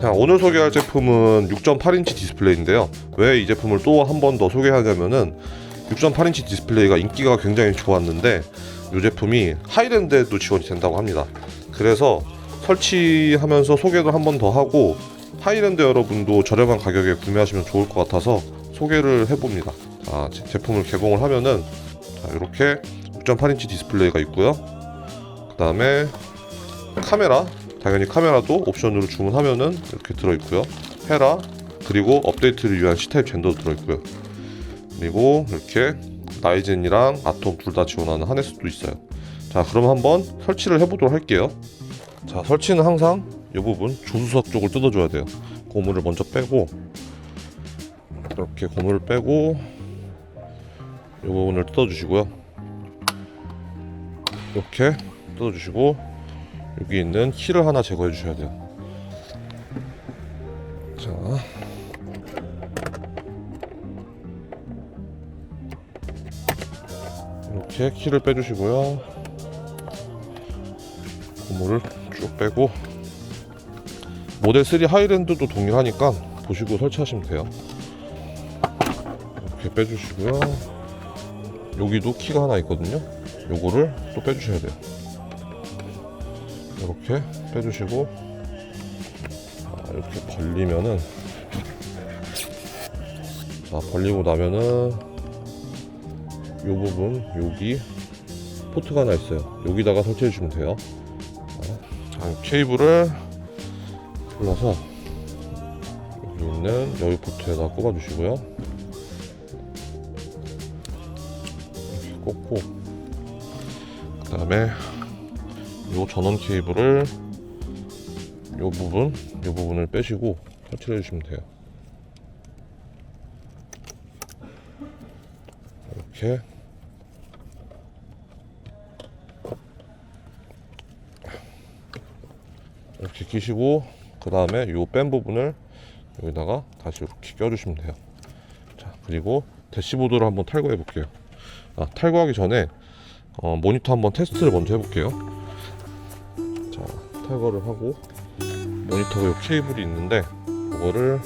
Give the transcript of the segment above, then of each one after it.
자, 오늘 소개할 제품은 6.8인치 디스플레이인데요. 왜 이 제품을 또 한 번 더 소개하냐면은 6.8인치 디스플레이가 인기가 굉장히 좋았는데 이 제품이 하이랜드에도 지원이 된다고 합니다. 그래서 설치하면서 소개도 한번 더 하고 하이랜드 여러분도 저렴한 가격에 구매하시면 좋을 것 같아서 소개를 해봅니다. 자, 제- 제품을 개봉을 하면은 자, 이렇게 6.8인치 디스플레이가 있고요. 그 다음에 카메라 당연히 카메라도 옵션으로 주문하면은 이렇게 들어있고요. 헤라 그리고 업데이트를 위한 C타입 젠더도 들어있고요. 그리고 이렇게 라이젠이랑 아톰 둘 다 지원하는 하네스도 있어요. 자 그럼 한번 설치를 해보도록 할게요. 자 설치는 항상 이 부분 조수석 쪽을 뜯어줘야 돼요. 고무를 먼저 빼고 이렇게 고무를 빼고 이 부분을 뜯어주시고요. 이렇게 뜯어주시고 여기 있는 키를 하나 제거해 주셔야 돼요. 자. 이렇게 키를 빼주시고요. 고무를 쭉 빼고 모델 3 하이랜드도 동일하니까 보시고 설치하시면 돼요. 이렇게 빼주시고요. 여기도 키가 하나 있거든요. 요거를 또 빼주셔야 돼요. 이렇게 빼주시고 자, 이렇게 벌리면은 자 벌리고 나면은 이 부분 여기 포트가 하나 있어요. 여기다가 설치해 주시면 돼요. 자, 자, 케이블을 골라서 여기 있는 여기 포트에다 꼽아 주시고요. 이렇게 꽂고 그 다음에 요 전원 케이블을 요 부분 요 부분을 빼시고 설치를 해주시면 돼요. 이렇게. 이렇게 끼시고 그 다음에 요 뺀 부분을 여기다가 다시 이렇게 껴주시면 돼요. 자 그리고 대시보드를 한번 탈거해 볼게요. 아, 탈거하기 전에 어, 모니터 한번 테스트를 먼저 해볼게요. 자 탈거를 하고 모니터 요 케이블이 있는데 그거를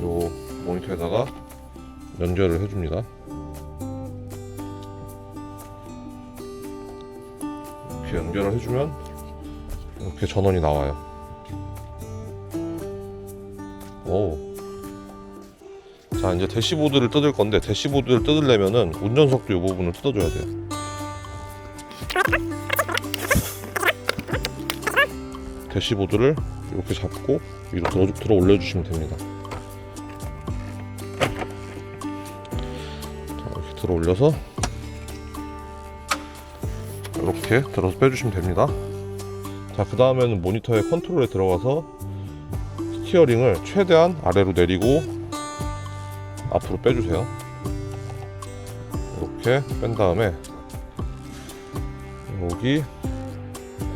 요 모니터에다가 연결을 해줍니다. 이렇게 연결을 해주면 이렇게 전원이 나와요. 오. 자 이제 대시보드를 뜯을 건데 대시보드를 뜯으려면은 운전석도 이 부분을 뜯어줘야 돼요 대시보드를 이렇게 잡고 위로 들어, 들어 올려주시면 됩니다. 자, 이렇게 들어 올려서 이렇게 들어서 빼주시면 됩니다. 자, 그 다음에는 모니터의 컨트롤에 들어가서 스티어링을 최대한 아래로 내리고 앞으로 빼주세요. 이렇게 뺀 다음에 여기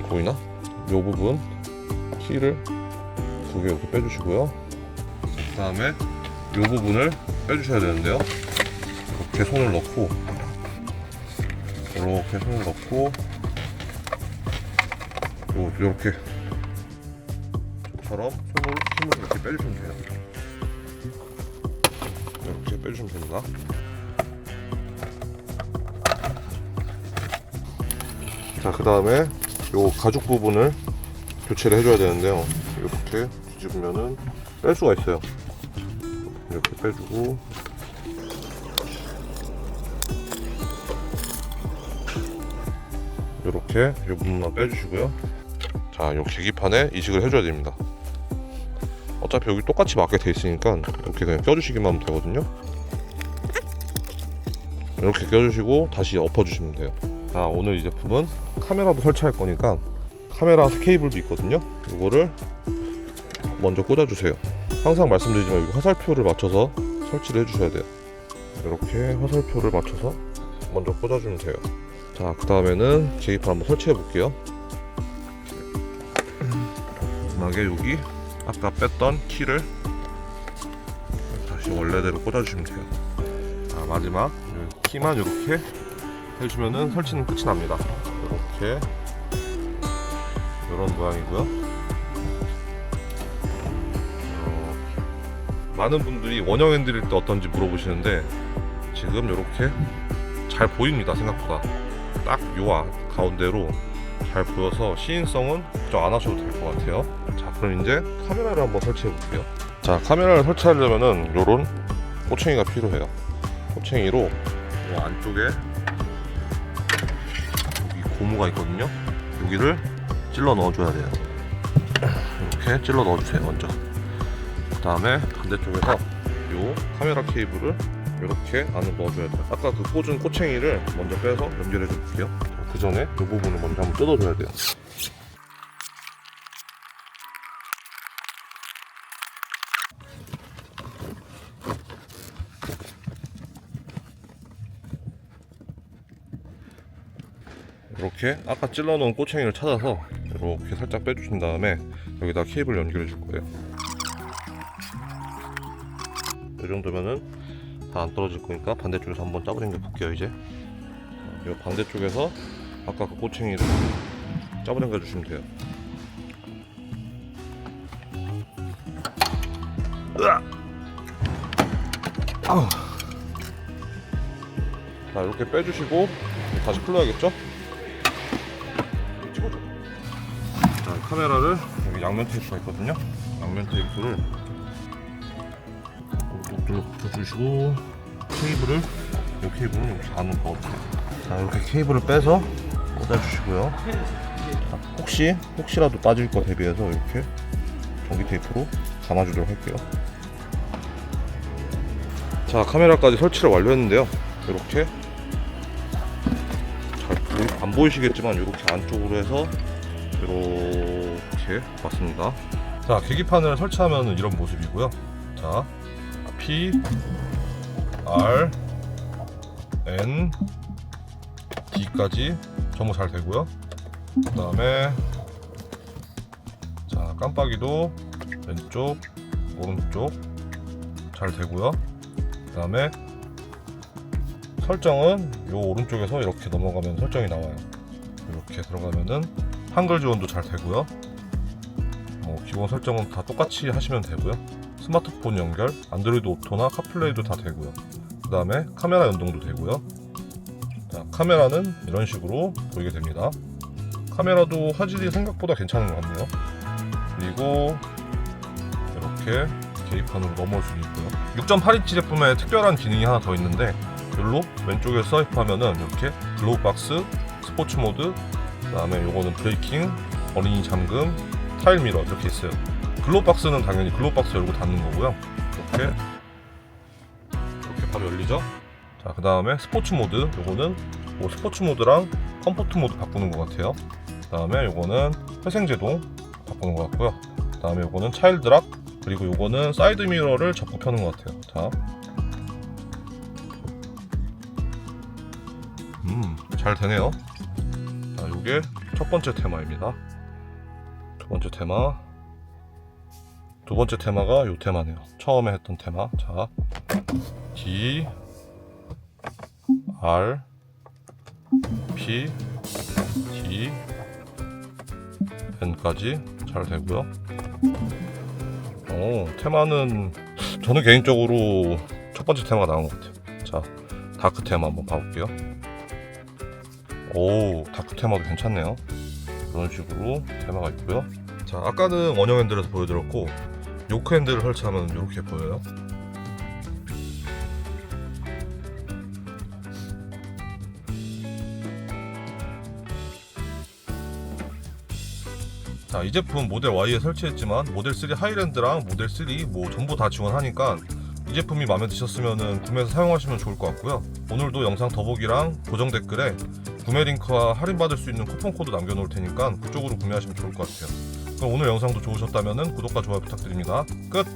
보이나? 요 부분 키를 두개 이렇게 빼주시고요. 그 다음에 이 부분을 빼주셔야 되는데요. 이렇게 손을 넣고 이렇게 손을 넣고 요 이렇게 처럼 손을 힘을 이렇게 빼주시면 돼요. 이렇게 빼주시면 됩니다. 자, 그 다음에 요 가죽 부분을 교체를 해줘야 되는데요. 이렇게 뒤집으면은 뺄 수가 있어요. 이렇게 빼주고 이렇게 이 부분만 빼주시고요. 자, 요 계기판에 이식을 해줘야 됩니다. 어차피 여기 똑같이 맞게 돼 있으니까 이렇게 그냥 껴주시기만 하면 되거든요. 이렇게 껴주시고 다시 엎어주시면 돼요. 자, 오늘 이 제품은 카메라도 설치할 거니까 카메라 케이블도 있거든요. 이거를 먼저 꽂아주세요. 항상 말씀드리지만 여기 화살표를 맞춰서 설치를 해주셔야 돼요. 이렇게 화살표를 맞춰서 먼저 꽂아주면 돼요. 자, 그 다음에는 계기판 한번 설치해 볼게요. 마지막에 여기 아까 뺐던 키를 다시 원래대로 꽂아주시면 돼요. 자, 마지막 이 키만 이렇게 해주면은 설치는 끝이 납니다. 이렇게 이런 모양이고요. 많은 분들이 원형 핸들일 때 어떤지 물어보시는데 지금 이렇게 잘 보입니다 생각보다. 딱 요 가운데로 잘 보여서 시인성은 걱정 안 하셔도 될 것 같아요. 자 그럼 이제 카메라를 한번 설치해 볼게요. 자 카메라를 설치하려면은 요런 꼬챙이가 필요해요. 꼬챙이로 요 안쪽에 여기 고무가 있거든요. 여기를 찔러 넣어줘야 돼요. 이렇게 찔러 넣어주세요 먼저. 그 다음에 반대쪽에서 요 카메라 케이블을 이렇게 안으로 넣어줘야 돼요. 아까 그 꽂은 꼬챙이를 먼저 빼서 연결해 줘 볼게요 그 전에 이 부분을 먼저 한번 뜯어줘야 돼요. 이렇게 아까 찔러놓은 꼬챙이를 찾아서 이렇게 살짝 빼주신 다음에 여기다 케이블 연결해 줄 거예요 이 정도면은 다 안 떨어질 거니까 반대쪽에서 한번 짜부린 게 볼게요 이제 이 반대쪽에서 아까 그 꼬챙이를 짜부린 거 주시면 돼요. 자 이렇게 빼주시고 다시 풀러야겠죠? 카메라를 여기 양면 테이프가 있거든요. 양면 테이프를 이쪽으로 붙여주시고 케이블을 이 케이블은 여기 안 같아요 자 이렇게 케이블을 빼서 꽂아주시고요. 자, 혹시 혹시라도 빠질 거 대비해서 이렇게 전기 테이프로 감아주도록 할게요. 자 카메라까지 설치를 완료했는데요. 이렇게 잘 안 보이시겠지만 이렇게 안쪽으로 해서 이렇게 봤습니다 자 계기판을 설치하면 이런 모습이고요 자 P R N D까지 전부 잘 되고요. 그 다음에 자 깜빡이도 왼쪽 오른쪽 잘 되고요. 그 다음에 설정은 요 오른쪽에서 이렇게 넘어가면 설정이 나와요. 이렇게 들어가면은 한글 지원도 잘 되고요. 뭐 기본 설정은 다 똑같이 하시면 되고요. 스마트폰 연결, 안드로이드 오토나 카플레이도 다 되고요. 그 다음에 카메라 연동도 되고요. 자, 카메라는 이런 식으로 보이게 됩니다. 카메라도 화질이 생각보다 괜찮은 것 같네요. 그리고 이렇게 계기판으로 넘어올 수도 있고요. 6.8인치 제품에 특별한 기능이 하나 더 있는데 별로 왼쪽에 스와이프하면은 이렇게 글로우 박스, 스포츠 모드, 그 다음에 요거는 브레이킹, 어린이 잠금, 타일 미러 이렇게 있어요. 글로우 박스는 당연히 글로우 박스 열고 닫는 거고요. 이렇게 이렇게 바로 열리죠. 자, 그 다음에 스포츠 모드. 요거는 뭐 스포츠 모드랑 컴포트 모드 바꾸는 것 같아요. 그 다음에 요거는 회생제동 바꾸는 것 같고요. 그 다음에 요거는 차일드 락. 그리고 요거는 사이드 미러를 접고 펴는 것 같아요. 자. 음, 잘 되네요. 자, 요게 첫 번째 테마입니다. 두 번째 테마. 두 번째 테마가 요 테마네요. 처음에 했던 테마. 자, D, R, P, D, N까지 잘 되고요. 오, 테마는 저는 개인적으로 첫 번째 테마가 나온 것 같아요. 자, 다크 테마 한번 봐볼게요. 오, 다크 테마도 괜찮네요. 이런 식으로 테마가 있고요. 자, 아까는 원형 핸들에서 보여드렸고 요크 핸들을 설치하면 이렇게 보여요. 자, 이 제품 모델 Y에 설치했지만 모델 3 하이랜드랑 모델 3뭐 전부 다 지원하니까 이 제품이 마음에 드셨으면 구매해서 사용하시면 좋을 것 같고요. 오늘도 영상 더보기랑 고정 댓글에 구매 링크와 할인받을 수 있는 쿠폰 코드 남겨놓을 테니까 그쪽으로 구매하시면 좋을 것 같아요. 그럼 오늘 영상도 좋으셨다면 구독과 좋아요 부탁드립니다. 끝!